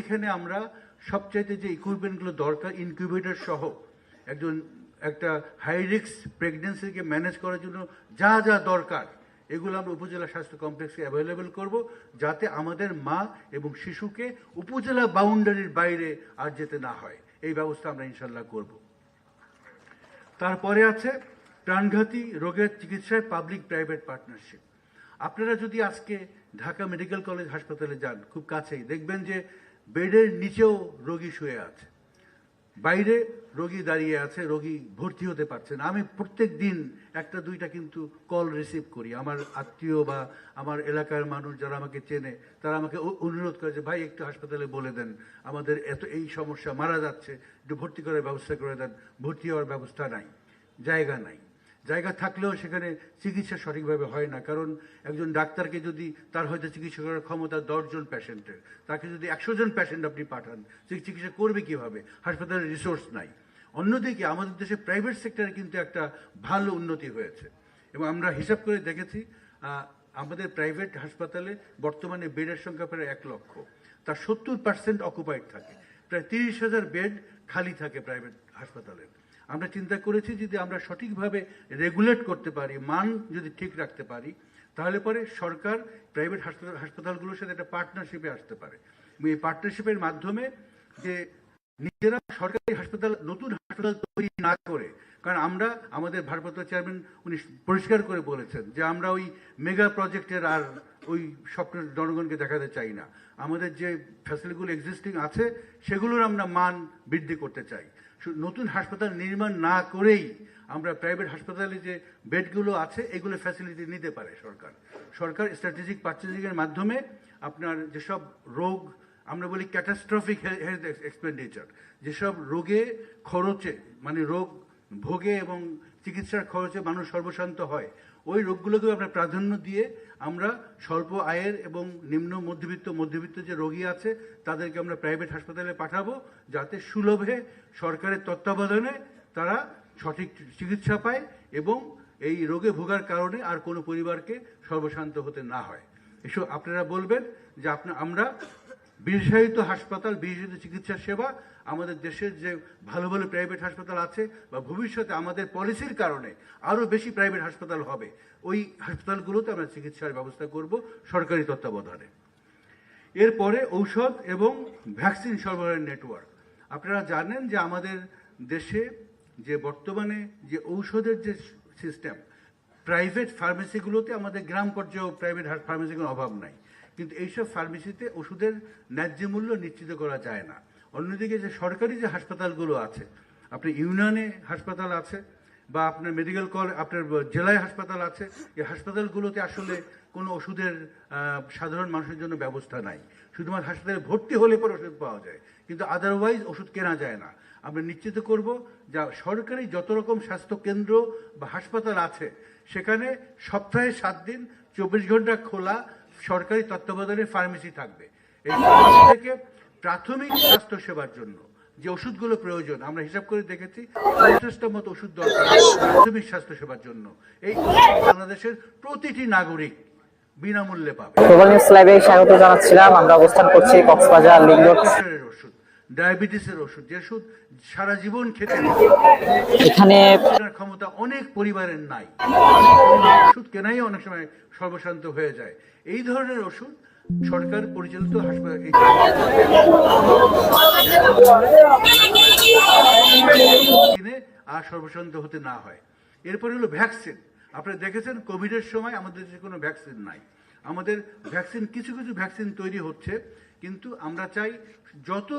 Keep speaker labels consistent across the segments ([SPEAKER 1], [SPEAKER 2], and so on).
[SPEAKER 1] এখানে আমরা সবচাইতে যে ইকুইপমেন্টগুলো দরকার ইনকিউবেটর সহ একজন একটা হাই রিস্ক প্রেগনেন্সিকে ম্যানেজ করার জন্য যা যা দরকার, এগুলো আমরা উপজেলা স্বাস্থ্য কমপ্লেক্সে অ্যাভেলেবেল করব যাতে আমাদের মা এবং শিশুকে উপজেলা বাউন্ডারির বাইরে আর যেতে না হয়। এই ব্যবস্থা আমরা ইনশাল্লাহ করব। তারপরে আছে প্রাণঘাতী রোগের চিকিৎসায় পাবলিক প্রাইভেট পার্টনারশিপ আপনারা যদি আজকে ঢাকা মেডিকেল কলেজ হাসপাতালে যান, খুব কাছেই, দেখবেন যে বেডের নিচেও রোগী শুয়ে আছে। বাইরে রোগী দাঁড়িয়ে আছে, রোগী ভর্তি হতে পারছে না। আমি প্রত্যেক দিন একটা দুইটা কিন্তু কল রিসিভ করি। আমার আত্মীয় বা আমার এলাকার মানুষ যারা আমাকে চেনে, তারা আমাকে অনুরোধ করে যে, ভাই, একটু হাসপাতালে বলে দেন। আমাদের এত, এই সমস্যা মারা যাচ্ছে, একটু ভর্তি করার ব্যবস্থা করে দেন। ভর্তি হওয়ার ব্যবস্থা নাই, জায়গা নাই। জায়গা থাকলেও সেখানে চিকিৎসা সঠিকভাবে হয় না। কারণ একজন ডাক্তারকে যদি তার হয়তো চিকিৎসা করার ক্ষমতা দশজন পেশেন্টের, তাকে যদি একশো জন পেশেন্ট আপনি পাঠান চিকিৎসা করবে কীভাবে? হাসপাতালের রিসোর্স নাই। অন্যদিকে আমাদের দেশে প্রাইভেট সেক্টরে কিন্তু একটা ভালো উন্নতি হয়েছে। এবং আমরা হিসাব করে দেখেছি আমাদের প্রাইভেট হাসপাতালে বর্তমানে বেডের সংখ্যা প্রায় এক লক্ষ। তার সত্তর পার্সেন্ট অকুপাইড থাকে। প্রায় তিরিশ হাজার বেড খালি থাকে প্রাইভেট হাসপাতালে। আমরা চিন্তা করেছি যদি আমরা সঠিকভাবে রেগুলেট করতে পারি, মান যদি ঠিক রাখতে পারি, তাহলে পরে সরকার প্রাইভেট হাসপাতাল, হাসপাতালগুলোর সাথে একটা পার্টনারশিপে আসতে পারে। এই পার্টনারশিপের মাধ্যমে যে নিজেরা সরকারি হাসপাতাল, নতুন হাসপাতাল তৈরি না করে, কারণ আমরা, আমাদের ভারপ্রাপ্ত চেয়ারম্যান উনি পরিষ্কার করে বলেছেন যে আমরা ওই মেগা প্রজেক্টের আর ওই স্বপ্ন জনগণকে দেখাতে চাই না। আমাদের যে ফ্যাসিলিটিগুলো এক্সিস্টিং আছে, সেগুলোর আমরা মান বৃদ্ধি করতে চাই। নতুন হাসপাতাল নির্মাণ না করেই আমরা প্রাইভেট হাসপাতালে যে বেডগুলো আছে, এগুলো ফ্যাসিলিটি নিতে পারে সরকার। সরকার স্ট্র্যাটেজিক পার্চেজিংয়ের মাধ্যমে আপনার যেসব রোগ, আমরা বলি ক্যাটাস্ট্রফিক হেলথ এক্সপেন্ডিচার যেসব রোগে খরচে মানে রোগ ভোগে এবং চিকিৎসার খরচে মানুষ সর্বশান্ত হয় ওই রোগগুলোকেও আমরা প্রাধান্য দিয়ে আমরা স্বল্প আয়ের এবং নিম্ন মধ্যবিত্ত মধ্যবিত্ত যে রোগী আছে, তাদেরকে আমরা প্রাইভেট হাসপাতালে পাঠাবো যাতে সুলভে সরকারের তত্ত্বাবধানে তারা সঠিক চিকিৎসা পায় এবং এই রোগে ভোগার কারণে আর কোনো পরিবারকে সর্বশান্ত হতে না হয়। এসব আপনারা বলবেন যে আপনা, আমরা বিশেষায়িত হাসপাতাল, বিশেষায়িত চিকিৎসা সেবা আমাদের দেশের যে ভালো ভালো প্রাইভেট হাসপাতাল আছে বা ভবিষ্যতে আমাদের পলিসির কারণে আরও বেশি প্রাইভেট হাসপাতাল হবে, ওই হাসপাতালগুলোতে আমরা চিকিৎসার ব্যবস্থা করব সরকারি তত্ত্বাবধানে। এরপরে ঔষধ এবং ভ্যাকসিন সরবরাহের নেটওয়ার্ক আপনারা জানেন যে আমাদের দেশে যে বর্তমানে যে ঔষধের যে সিস্টেম প্রাইভেট ফার্মেসিগুলোতে আমাদের গ্রাম পর্যায়েও প্রাইভেট ফার্মেসিগুলোর অভাব নাই। কিন্তু এইসব ফার্মেসিতে ওষুধের ন্যায্য মূল্য নিশ্চিত করা যায় না। অন্যদিকে যে সরকারি যে হাসপাতালগুলো আছে, আপনি ইউনিয়নে হাসপাতাল আছে বা আপনার মেডিকেল কল, আপনার জেলায় হাসপাতাল আছে, এই হাসপাতালগুলোতে আসলে কোনো ওষুধের সাধারণ মানুষের জন্য ব্যবস্থা নাই। শুধুমাত্র হাসপাতালে ভর্তি হলে পরে ওষুধ পাওয়া যায়, কিন্তু আদারওয়াইজ ওষুধ কেনা যায় না। আমরা নিশ্চিত করব যা সরকারি যত রকম স্বাস্থ্য কেন্দ্র বা হাসপাতাল আছে, সেখানে সপ্তাহে সাত দিন, চব্বিশ ঘণ্টা খোলা সরকারি তত্ত্বাবধানে ফার্মেসি থাকবে। এই ফার্মেসি থেকে প্রাথমিক স্বাস্থ্য সেবার জন্য যে ওষুধগুলো প্রয়োজন আমরা হিসাব করে দেখেছি পঞ্চাশটা মতো ওষুধ দরকার প্রাথমিক স্বাস্থ্য সেবার জন্য। এই বাংলাদেশের প্রতিটি নাগরিক বিনামূল্যে পাবে।
[SPEAKER 2] গ্লোবাল নিউজ লাইভে স্বাগত জানাচ্ছিলাম। আমরা অবস্থান করছি কক্সবাজার লিঙ্গ
[SPEAKER 1] ওষুধ ডায়াবেটিসের ওষুধ যে ওষুধ সারা জীবন খেতে
[SPEAKER 2] এখানে
[SPEAKER 1] ক্ষমতা অনেক পরিবারের নাই। ওষুধ কেনাই অনেক সময় সর্বশান্ত হয়ে যায়। এই ধরনের ওষুধ সরকার পরিচালিত হাসপাতাল আর সর্বশান্ত হতে না হয়। এরপরে হলো ভ্যাকসিন। আপনারা দেখেছেন কোভিডের সময় আমাদের দেশে কোনো ভ্যাকসিন নাই। আমাদের ভ্যাকসিন, কিছু কিছু ভ্যাকসিন তৈরি হচ্ছে, কিন্তু আমরা চাই যত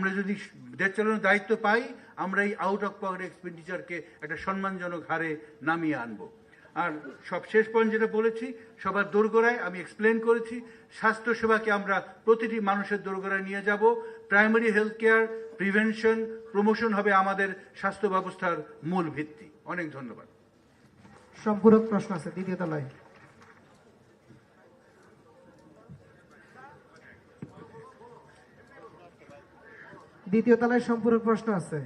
[SPEAKER 1] আমরা যদি দেশ চালানোর দায়িত্ব পাই, আমরা এই আউট অফ পকেট এক্সপেন্ডিচারকে একটা সম্মানজনক হারে নামিয়ে আনব। আর সব শেষ পয়েন্ট যেটা বলেছি, সবার দোরগোড়ায় আমি এক্সপ্লেন করেছি স্বাস্থ্য সেবাকে আমরা প্রতিটি মানুষের দোরগোড়ায় নিয়ে যাব। Primary health care prevention promotion হবে আমাদের স্বাস্থ্য ব্যবস্থার মূল ভিত্তি। অনেক ধন্যবাদ।
[SPEAKER 3] সম্পূরক প্রশ্ন আছে দ্বিতীয় তলায় দ্বিতীয় তলায় সম্পূরক প্রশ্ন আছে।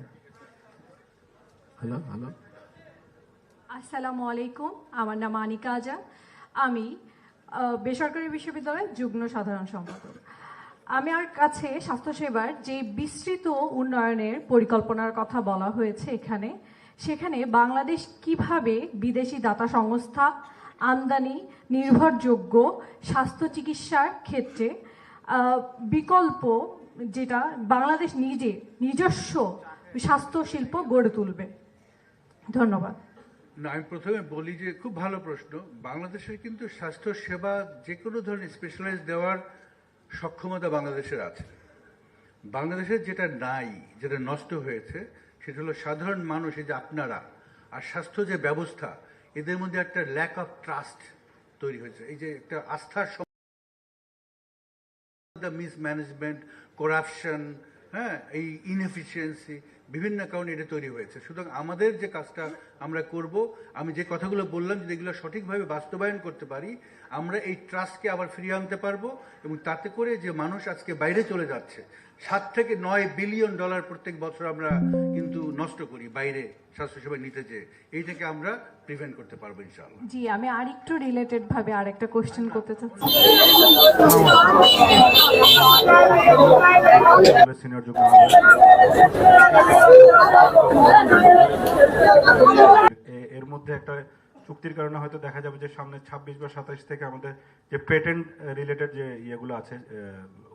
[SPEAKER 4] হ্যালো হ্যালো
[SPEAKER 5] আসসালামু আলাইকুম আমার নাম আনিকা আজা। আমি বেসরকারি বিশ্ববিদ্যালয়ের যুগ্ম সাধারণ সম্পাদক। আমার কাছে স্বাস্থ্যসেবার যে বিস্তৃত উন্নয়নের পরিকল্পনার কথা বলা হয়েছে এখানে সেখানে বাংলাদেশ কীভাবে বিদেশি দাতা সংস্থা আমদানি নির্ভরযোগ্য স্বাস্থ্য চিকিৎসার ক্ষেত্রে বিকল্প যেটা বাংলাদেশ নিজে নিজস্ব স্বাস্থ্য শিল্প গড়ে তুলবে। ধন্যবাদ।
[SPEAKER 1] না, আমি প্রথমে বলি যে খুব ভালো প্রশ্ন। বাংলাদেশের কিন্তু স্বাস্থ্য সেবা যে কোনো ধরনের স্পেশালাইজ দেওয়ার সক্ষমতা বাংলাদেশের আছে। বাংলাদেশের যেটা নাই, যেটা নষ্ট হয়েছে, সেটা হলো সাধারণ মানুষ, এই যে আপনারা, আর স্বাস্থ্য যে ব্যবস্থা, এদের মধ্যে একটা ল্যাক অফ ট্রাস্ট তৈরি হয়েছে। এই যে একটা আস্থার দ্য মিসম্যানেজমেন্ট করাপশন হ্যাঁ এই ইনএফিসিয়েন্সি বিভিন্ন কারণে এটা তৈরি হয়েছে। সুতরাং আমাদের যে কাজটা আমরা করব, আমি যে কথাগুলো বললাম, যদি এগুলো সঠিকভাবে বাস্তবায়ন করতে পারি আমরা এই ট্রাস্টকে আবার ফিরিয়ে আনতে পারব এবং তাতে করে যে মানুষ আজকে বাইরে চলে যাচ্ছে সাত থেকে নয় বিলিয়ন ডলার প্রত্যেক বছর আমরা কিন্তু নষ্ট করি বাইরে স্বাস্থ্যসেবা নিতে চেয়ে এইটাকে আমরা প্রিভেন্ট করতে পারব ইনশাআল্লাহ।
[SPEAKER 5] জি আমি আরেকটু রিলেটেড ভাবে আরেকটা কোশ্চেন করতে চাচ্ছি।
[SPEAKER 4] সিনিয়র এর মধ্যে একটা চুক্তির কারণে হয়তো দেখা যাবে যে সামনে ছাব্বিশ বা সাতাশ থেকে আমাদের যে পেটেন্ট রিলেটেড যে ইয়েগুলো আছে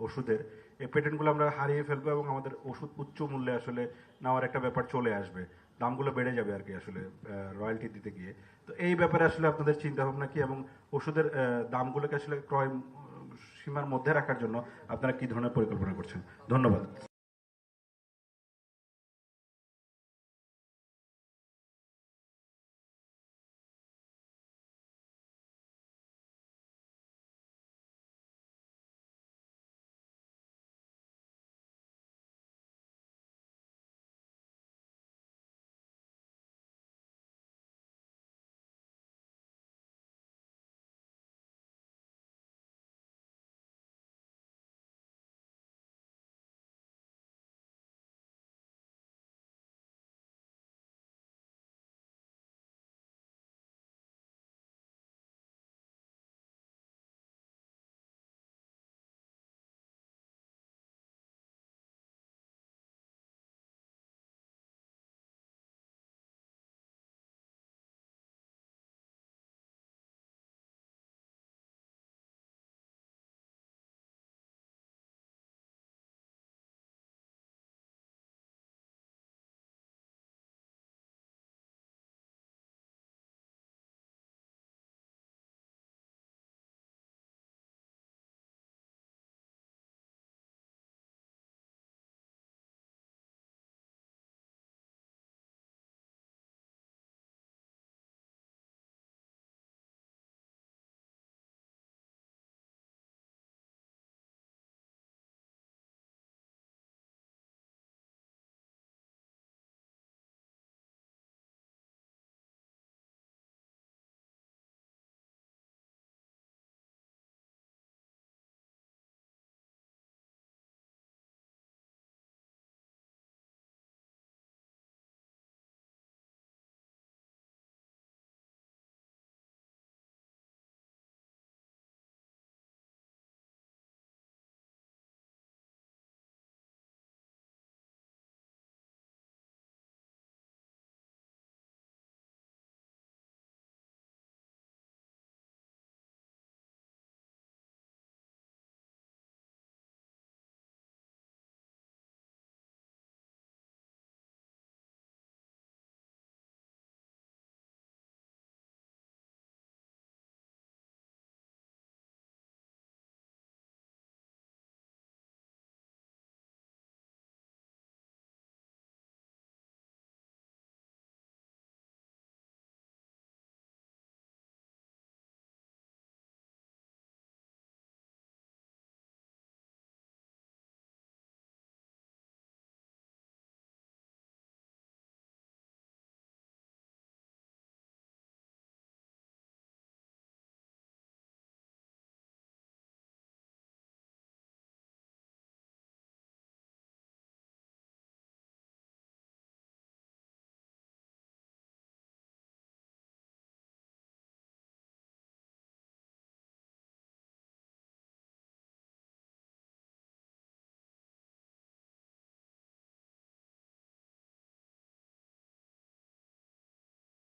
[SPEAKER 4] ওষুধের, এই পেটেন্টগুলো আমরা হারিয়ে ফেলব এবং আমাদের ওষুধ উচ্চ মূল্যে আসলে নেওয়ার একটা ব্যাপার চলে আসবে। দামগুলো বেড়ে যাবে আর কি আসলে রয়্যালটি দিতে গিয়ে। তো এই ব্যাপারে আসলে আপনাদের চিন্তা ভাবনা কি এবং ওষুধের দামগুলোকে আসলে ক্রয় সীমার মধ্যে রাখার জন্য আপনারা কি ধরনের পরিকল্পনা করছেন? ধন্যবাদ।